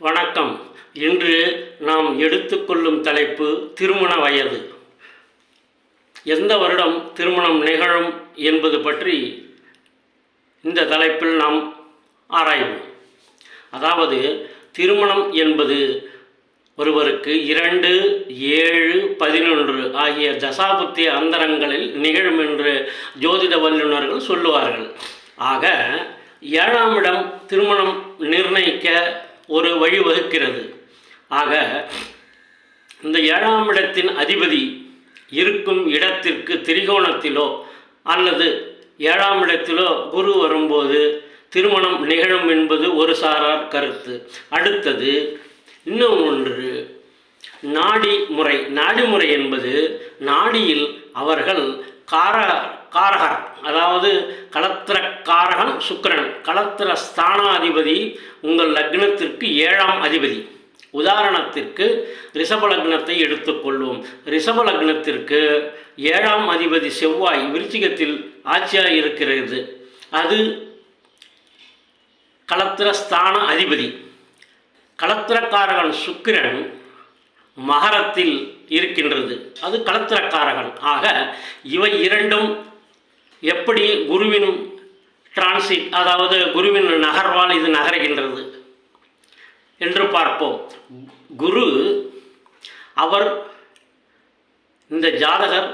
வணக்கம். இன்று நாம் எடுத்துக்கொள்ளும் தலைப்பு திருமண வயது. எந்த வருடம் திருமணம் நிகழும் என்பது பற்றி இந்த தலைப்பில் நாம் ஆராய்வோம். அதாவது திருமணம் என்பது ஒருவருக்கு இரண்டு ஏழு பதினொன்று ஆகிய தசாபுத்தி அந்தரங்களில் நிகழும் என்று ஜோதிட வல்லுநர்கள் சொல்லுவார்கள். ஆக ஏழாம் இடம் திருமணம் நிர்ணயிக்க ஒரு வழி வகுக்கிறது. ஆக இந்த ஏழாம் இடத்தின் அதிபதி இருக்கும் இடத்திற்கு திரிகோணத்திலோ அல்லது ஏழாம் இடத்திலோ குரு வரும்போது திருமணம் நிகழும் என்பது ஒரு சாரார் கருத்து. அடுத்தது இன்னும் ஒன்று. நாடி முறை. நாடி முறை என்பது நாடியில் அவர்கள் கார காரகர். அதாவது களத்திரக்காரகன் சுக்கிரன். களத்திர ஸ்தானாதிபதி உங்கள் லக்னத்திற்கு ஏழாம் அதிபதி. உதாரணத்திற்கு ரிஷப லக்னத்தை எடுத்துக்கொள்வோம். ரிஷப லக்னத்திற்கு ஏழாம் அதிபதி செவ்வாய் விருச்சிகத்தில் ஆட்சியாக இருக்கிறது. அது களத்திரஸ்தான அதிபதி. களத்திரக்காரகன் சுக்கிரன் மகரத்தில் இருக்கின்றது. அது களத்திரக்காரகன். ஆக இவை இரண்டும் எப்படி குருவின் டிரான்சிட் அதாவது குருவின் நகர்வால் இது நகர்கின்றது என்று பார்ப்போம். குரு அவர் இந்த ஜாதகர்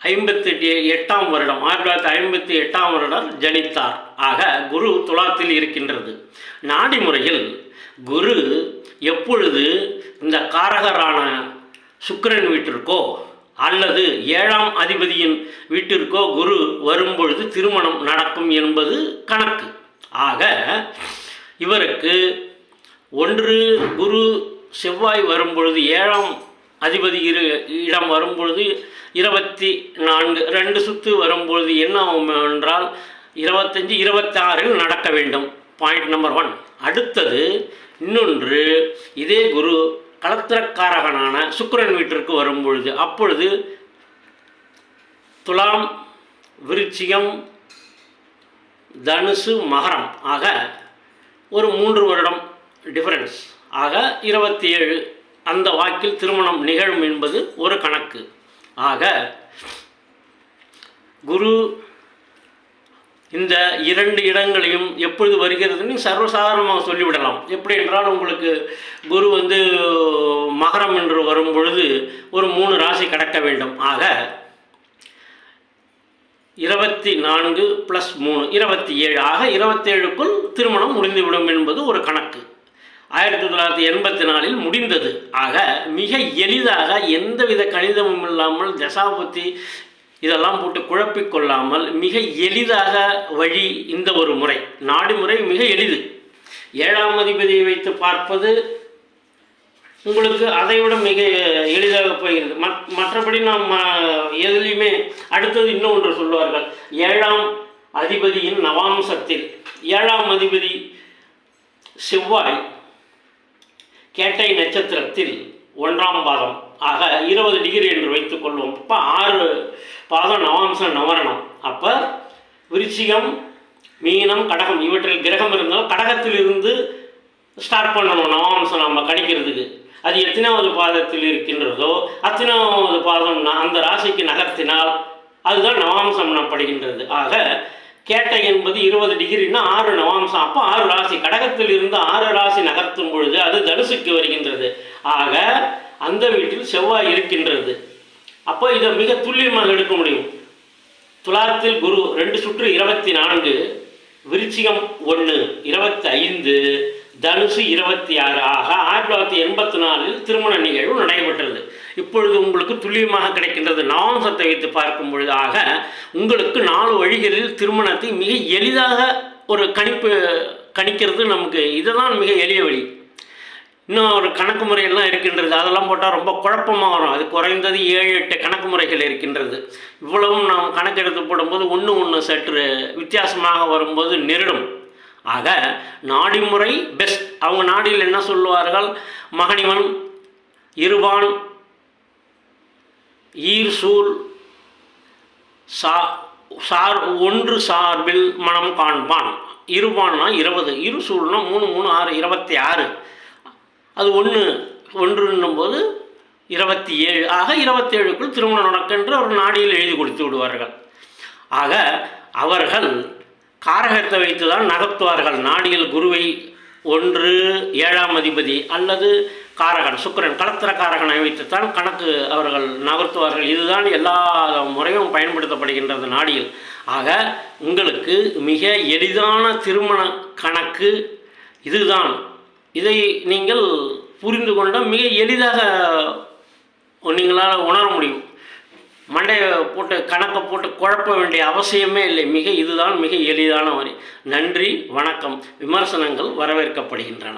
ஐம்பத்தி எட்டாம் வருடம் ஆயிரத்தி தொள்ளாயிரத்தி ஐம்பத்தி எட்டாம் வருடம் ஜனித்தார். ஆக குரு துலாத்தில் இருக்கின்றது. நாடி முறையில் குரு எப்பொழுது இந்த காரகரான சுக்கரன் வீட்டிற்கோ அல்லது ஏழாம் அதிபதியின் வீட்டிற்கோ குரு வரும்பொழுது திருமணம் நடக்கும் என்பது கணக்கு. ஆக இவருக்கு ஒன்று குரு செவ்வாய் வரும்பொழுது ஏழாம் அதிபதி இரு இடம் வரும்பொழுது இருபத்தி நான்கு ரெண்டு சுத்து வரும்பொழுது என்ன ஆகும் என்றால் இருபத்தஞ்சி இருபத்தாறில் நடக்க வேண்டும். பாயிண்ட் நம்பர் ஒன் அடுத்தது இன்னொன்று இதே குரு கலத்திரக்காரகனான சுக்கரன் வீட்டிற்கு வரும்பொழுது அப்பொழுது துலாம் விருச்சிகம் தனுசு மகரம் ஆக ஒரு மூன்று வருடம் டிஃபரன்ஸ் ஆக இருபத்தி ஏழு அந்த வாக்கில் திருமணம் நிகழும் என்பது ஒரு கணக்கு. ஆக குரு இந்த இரண்டு இடங்களையும் எப்பொழுது வருகிறதுன்னு சர்வசாதாரணமாக சொல்லிவிடலாம். எப்படி என்றால் உங்களுக்கு குரு வந்து மகரம் என்று வரும் பொழுது ஒரு மூணு ராசி கடக்க வேண்டும். ஆக இருபத்தி நான்கு ப்ளஸ் மூணு இருபத்தி ஏழு. ஆக இருபத்தேழுக்குள் திருமணம் முடிந்துவிடும் என்பது ஒரு கணக்கு. ஆயிரத்தி தொள்ளாயிரத்தி எண்பத்தி நாலில் முடிந்தது. ஆக மிக எளிதாக எந்தவித கணிதமும் இல்லாமல் தசாபுத்தி இதெல்லாம் போட்டு குழப்பிக் கொள்ளாமல் மிக எளிதாக வழி இந்த ஒரு முறை. நாடு முறை மிக எளிது. ஏழாம் அதிபதியை வைத்து பார்ப்பது உங்களுக்கு அதைவிட மிக எளிதாக போகிறது. மற்றபடி நாம் எதுலேயுமே அடுத்தது இன்னொன்று சொல்வார்கள். ஏழாம் அதிபதியின் நவாம்சத்தில். ஏழாம் அதிபதி செவ்வாய் கேட்டை நட்சத்திரத்தில் ஒன்றாம் பாதம். ஆக இருபது டிகிரி என்று வைத்துக்கொள்வோம் இப்போ ஆறு பாதம் நவாம்சம் நவரணம். அப்போ விருச்சிகம் மீனம் கடகம் இவற்றில் கிரகம் இருந்தால் கடகத்தில் இருந்து ஸ்டார்ட் பண்ணணும். நவாம்சம் நம்ம கணிக்கிறதுக்கு. அது எத்தனாவது பாதத்தில் இருக்கின்றதோ அத்தனாவது பாதம் ந- அந்த ராசிக்கு நகர்த்தினால் அதுதான் நவாம்சம் எனப்படுகின்றது. ஆக கேட்டை என்பது இருபது டிகிரின்னா ஆறு நவாம்சம். அப்போ ஆறு ராசி. கடகத்தில் இருந்து ஆறு ராசி நகர்த்தும் பொழுது அது தனுசுக்கு வருகின்றது. ஆக அந்த வீட்டில் செவ்வாய் இருக்கின்றது. அப்போ இதை மிக துல்லியமாக எடுக்க முடியும். துலாத்தில் குரு ரெண்டு சுற்று இருபத்தி நான்கு விருச்சிகம் ஒன்று இருபத்தி ஐந்து தனுசு இருபத்தி ஆறு ஆக ஆயிரத்தி தொள்ளாயிரத்தி எண்பத்தி நாலில் திருமண நிகழ்வு நடைபெற்றது. இப்பொழுது உங்களுக்கு துல்லியமாக கிடைக்கின்றது. நவாம்சத்தை வைத்து பார்க்கும் பொழுதாக உங்களுக்கு நாலு வழிகளில் திருமணத்தை மிக எளிதாக ஒரு கணிப்பு கணிக்கிறது நமக்கு. இதுதான் மிக எளிய வழி. இன்னும் ஒரு கணக்கு முறையெல்லாம் இருக்கின்றது. அதெல்லாம் போட்டால் ரொம்ப குழப்பமாக வரும். அது குறைந்தது ஏழு எட்டு கணக்கு முறைகள் இருக்கின்றது. இவ்வளவும் நாம் கணக்கெடுத்து போடும்போது ஒன்று ஒன்று சற்று வித்தியாசமாக வரும்போது நெருடும். ஆக நாடி முறை பெஸ்ட் அவங்க நாடியில் என்ன சொல்லுவார்கள்? மகனிவன் இருபான் ஈர்சூல் சா சார் ஒன்று சார்பில் மனம் காண்பான். இருபான்னா இருபது இரு சூழ்னா மூணு மூணு ஆறு இருபத்தி ஆறு. அது ஒன்று ஒன்றுன்னும் போது இருபத்தி ஏழு ஆக இருபத்தேழுக்குள் திருமணம் நடக்கின்ற ஒரு நாடியில் எழுதி கொடுத்து விடுவார்கள். ஆக அவர்கள் காரகத்தை வைத்து தான் நகர்த்துவார்கள். நாடியில் குருவை ஒன்று ஏழாம் அதிபதி அல்லது காரகன் சுக்கிரன் கலத்திர காரகனை வைத்துத்தான் கணக்கு அவர்கள் நகர்த்துவார்கள். இதுதான் எல்லா முறையும் பயன்படுத்தப்படுகின்றது நாடியில். ஆக உங்களுக்கு மிக எளிதான திருமண கணக்கு இதுதான். இதை நீங்கள் புரிந்து கொண்ட மிக எளிதாக நீங்களால் உணர முடியும். மண்டையை போட்டு கணக்கை போட்டு குழப்ப வேண்டிய அவசியமே இல்லை. மிக இதுதான் மிக எளிதான வரி நன்றி வணக்கம். விமர்சனங்கள் வரவேற்கப்படுகின்றன.